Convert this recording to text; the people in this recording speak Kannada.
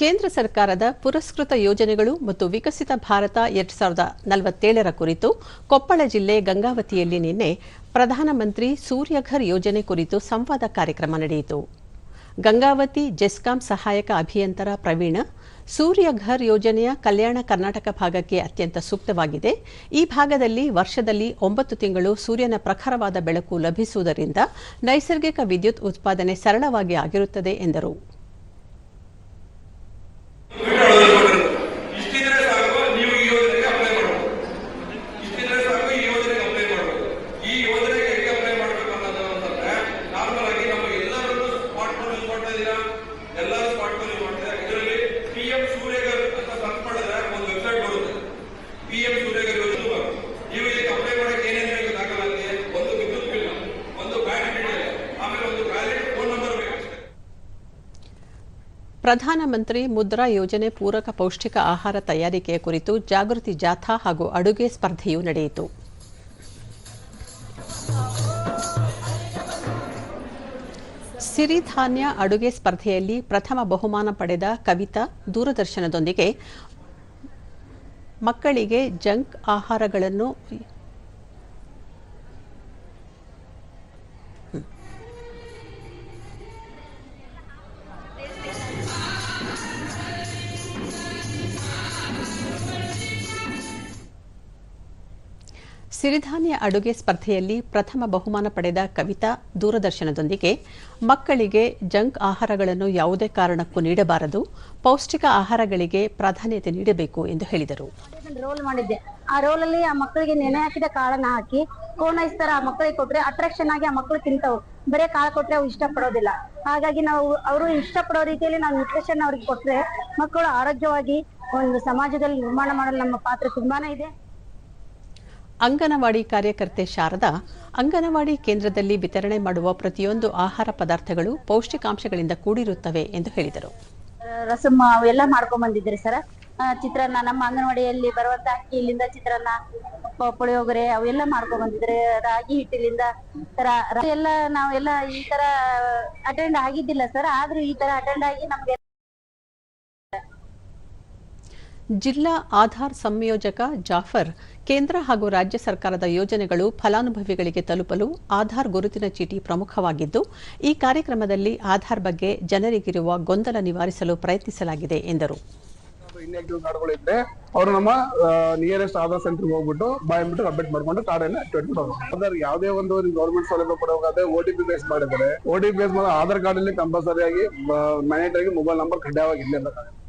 ಕೇಂದ್ರ ಸರ್ಕಾರದ ಪುರಸ್ಕೃತ ಯೋಜನೆಗಳು ಮತ್ತು ವಿಕಸಿತ ಭಾರತ ಎರಡ್ ಸಾವಿರದ ನಲವತ್ತೇಳರ ಕುರಿತು ಕೊಪ್ಪಳ ಜಿಲ್ಲೆ ಗಂಗಾವತಿಯಲ್ಲಿ ನಿನ್ನೆ ಪ್ರಧಾನಮಂತ್ರಿ ಸೂರ್ಯಘರ್ ಯೋಜನೆ ಕುರಿತು ಸಂವಾದ ಕಾರ್ಯಕ್ರಮ ನಡೆಯಿತು. ಗಂಗಾವತಿ ಜೆಸ್ಕಾಂ ಸಹಾಯಕ ಅಭಿಯಂತರ ಪ್ರವೀಣ, ಸೂರ್ಯಘರ್ ಯೋಜನೆಯ ಕಲ್ಯಾಣ ಕರ್ನಾಟಕ ಭಾಗಕ್ಕೆ ಅತ್ಯಂತ ಸೂಕ್ತವಾಗಿದೆ. ಈ ಭಾಗದಲ್ಲಿ ವರ್ಷದಲ್ಲಿ ಒಂಬತ್ತು ತಿಂಗಳು ಸೂರ್ಯನ ಪ್ರಖರವಾದ ಬೆಳಕು ಲಭಿಸುವುದರಿಂದ ನೈಸರ್ಗಿಕ ವಿದ್ಯುತ್ ಉತ್ಪಾದನೆ ಸರಳವಾಗಿ ಆಗಿರುತ್ತದೆ ಎಂದರು. ಪ್ರಧಾನಮಂತ್ರಿ ಮುದ್ರಾ ಯೋಜನೆ ಪೂರಕ ಪೌಷ್ಟಿಕ ಆಹಾರ ತಯಾರಿಕೆಯ ಕುರಿತು ಜಾಗೃತಿ ಜಾಥಾ ಹಾಗೂ ಅಡುಗೆ ಸ್ಪರ್ಧೆಯೂ ನಡೆಯಿತು. ಸಿರಿಧಾನ್ಯ ಅಡುಗೆ ಸ್ಪರ್ಧೆಯಲ್ಲಿ ಪ್ರಥಮ ಬಹುಮಾನ ಪಡೆದ ಕವಿತಾ ದೂರದರ್ಶನದೊಂದಿಗೆ ಮಕ್ಕಳಿಗೆ ಜಂಕ್ ಆಹಾರಗಳನ್ನು ಸಿರಿಧಾನ್ಯ ಅಡುಗೆ ಸ್ಪರ್ಧೆಯಲ್ಲಿ ಪ್ರಥಮ ಬಹುಮಾನ ಪಡೆದ ಕವಿತಾ ದೂರದರ್ಶನದೊಂದಿಗೆ ಮಕ್ಕಳಿಗೆ ಜಂಕ್ ಆಹಾರಗಳನ್ನು ಯಾವುದೇ ಕಾರಣಕ್ಕೂ ನೀಡಬಾರದು, ಪೌಷ್ಟಿಕ ಆಹಾರಗಳಿಗೆ ಪ್ರಾಧಾನ್ಯತೆ ನೀಡಬೇಕು ಎಂದು ಹೇಳಿದರು. ರೋಲ್ ಮಾಡಿದ್ದೆ. ಆ ರೋಲ್ ಅಲ್ಲಿ ಆ ಮಕ್ಕಳಿಗೆ ನೆನೆ ಹಾಕಿದ ಕಾಳನ್ನ ಹಾಕಿ ಕೋನೈಸ್ ತರ ಆ ಮಕ್ಕಳಿಗೆ ಕೊಟ್ರೆ ಅಟ್ರಾಕ್ಷನ್ ಆಗಿ ಆ ಮಕ್ಕಳು ತಿಂತಾವು. ಬರೇ ಕಾಳು ಕೊಟ್ರೆ ಅವು ಇಷ್ಟಪಡೋದಿಲ್ಲ. ಹಾಗಾಗಿ ನಾವು ಅವರು ಇಷ್ಟಪಡೋ ರೀತಿಯಲ್ಲಿ ನಾವು ನ್ಯೂಟ್ರಿಷನ್ ಅವ್ರಿಗೆ ಕೊಟ್ರೆ ಮಕ್ಕಳು ಆರೋಗ್ಯವಾಗಿ ಒಂದು ಸಮಾಜದಲ್ಲಿ ನಿರ್ಮಾಣ ಮಾಡಲು ನಮ್ಮ ಪಾತ್ರ ತುಂಬಾನೇ ಇದೆ. ಅಂಗನವಾಡಿ ಕಾರ್ಯಕರ್ತೆ ಶಾರದಾ, ಅಂಗನವಾಡಿ ಕೇಂದ್ರದಲ್ಲಿ ವಿತರಣೆ ಮಾಡುವ ಪ್ರತಿಯೊಂದು ಆಹಾರ ಪದಾರ್ಥಗಳು ಪೌಷ್ಟಿಕಾಂಶಗಳಿಂದ ಕೂಡಿರುತ್ತವೆ ಎಂದು ಹೇಳಿದರು. ರಸಮ್ಮ ಎಲ್ಲ ಮಾಡ್ಕೊಂಡ್ ಬಂದಿದ್ರಿ ಸರ್? ಚಿತ್ರಾನ್ನ, ನಮ್ಮ ಅಂಗನವಾಡಿಯಲ್ಲಿ ಬರುವಂತ ಇಲ್ಲಿಂದ ಚಿತ್ರಾನ್ನ ಪುಳಿಯೋಗರೆ ಅವೆಲ್ಲ ಮಾಡ್ಕೊಂಡ್ ಬಂದಿದ್ರೆ ರಾಗಿ ಹಿಟ್ಟಿಲಿಂದ ಎಲ್ಲ ನಾವೆಲ್ಲ ಈ ತರ ಅಟೆಂಡ್ ಆಗಿದ್ದಿಲ್ಲ ಸರ್? ಆದ್ರೂ ಈ ತರ ಅಟೆಂಡ್ ಆಗಿ ನಮ್ಗೆ ಜಿಲ್ಲಾ ಆಧಾರ್ ಸಂಯೋಜಕ ಜಾಫರ್, ಕೇಂದ್ರ ಹಾಗೂ ರಾಜ್ಯ ಸರ್ಕಾರದ ಯೋಜನೆಗಳು ಫಲಾನುಭವಿಗಳಿಗೆ ತಲುಪಲು ಆಧಾರ್ ಗುರುತಿನ ಚೀಟಿ ಪ್ರಮುಖವಾಗಿದ್ದು, ಈ ಕಾರ್ಯಕ್ರಮದಲ್ಲಿ ಆಧಾರ್ ಬಗ್ಗೆ ಜನರಿಗಿರುವ ಗೊಂದಲ ನಿವಾರಿಸಲು ಪ್ರಯತ್ನಿಸಲಾಗಿದೆ, ಎಂದರು. ಇನ್ಆಕ್ಟಿವ್ ಅವರು ನಮ್ಮ ನಿಯರೆಸ್ಟ್ ಆಧಾರ್ ಸೆಂಟರ್ ಹೋಗ್ಬಿಟ್ಟು ಬಾಯ್ಬಿಟ್ಟು ಅಪ್ಡೇಟ್ ಮಾಡ್ಕೊಂಡು ಕಾರ್ಡ್ ಅನ್ನ ಆಕ್ಟಿವೇಟ್ ಯಾವುದೇ ಒಂದು ಗೌರ್ಮೆಂಟ್ ಸೌಲಭ್ಯ ಕೊಡಬೇಕಾದ್ರೆ ಓ ಟಿ ಪಿ ಬೇಸ್ ಮಾಡಿದ್ದಾರೆ. ಓ ಟಿ ಪಿ ಬೇಸ್ ಮಾಡಿ ಆಧಾರ್ ಕಾರ್ಡ್ ಅಲ್ಲಿ ಕಂಪಲ್ಸರಿ ಆಗಿ ಮ್ಯಾಂಡೇಟರಿ ಮೊಬೈಲ್ ನಂಬರ್ ಕಡ್ಡಾಯವಾಗಿ ಇರಲೇಬೇಕಾಗುತ್ತೆ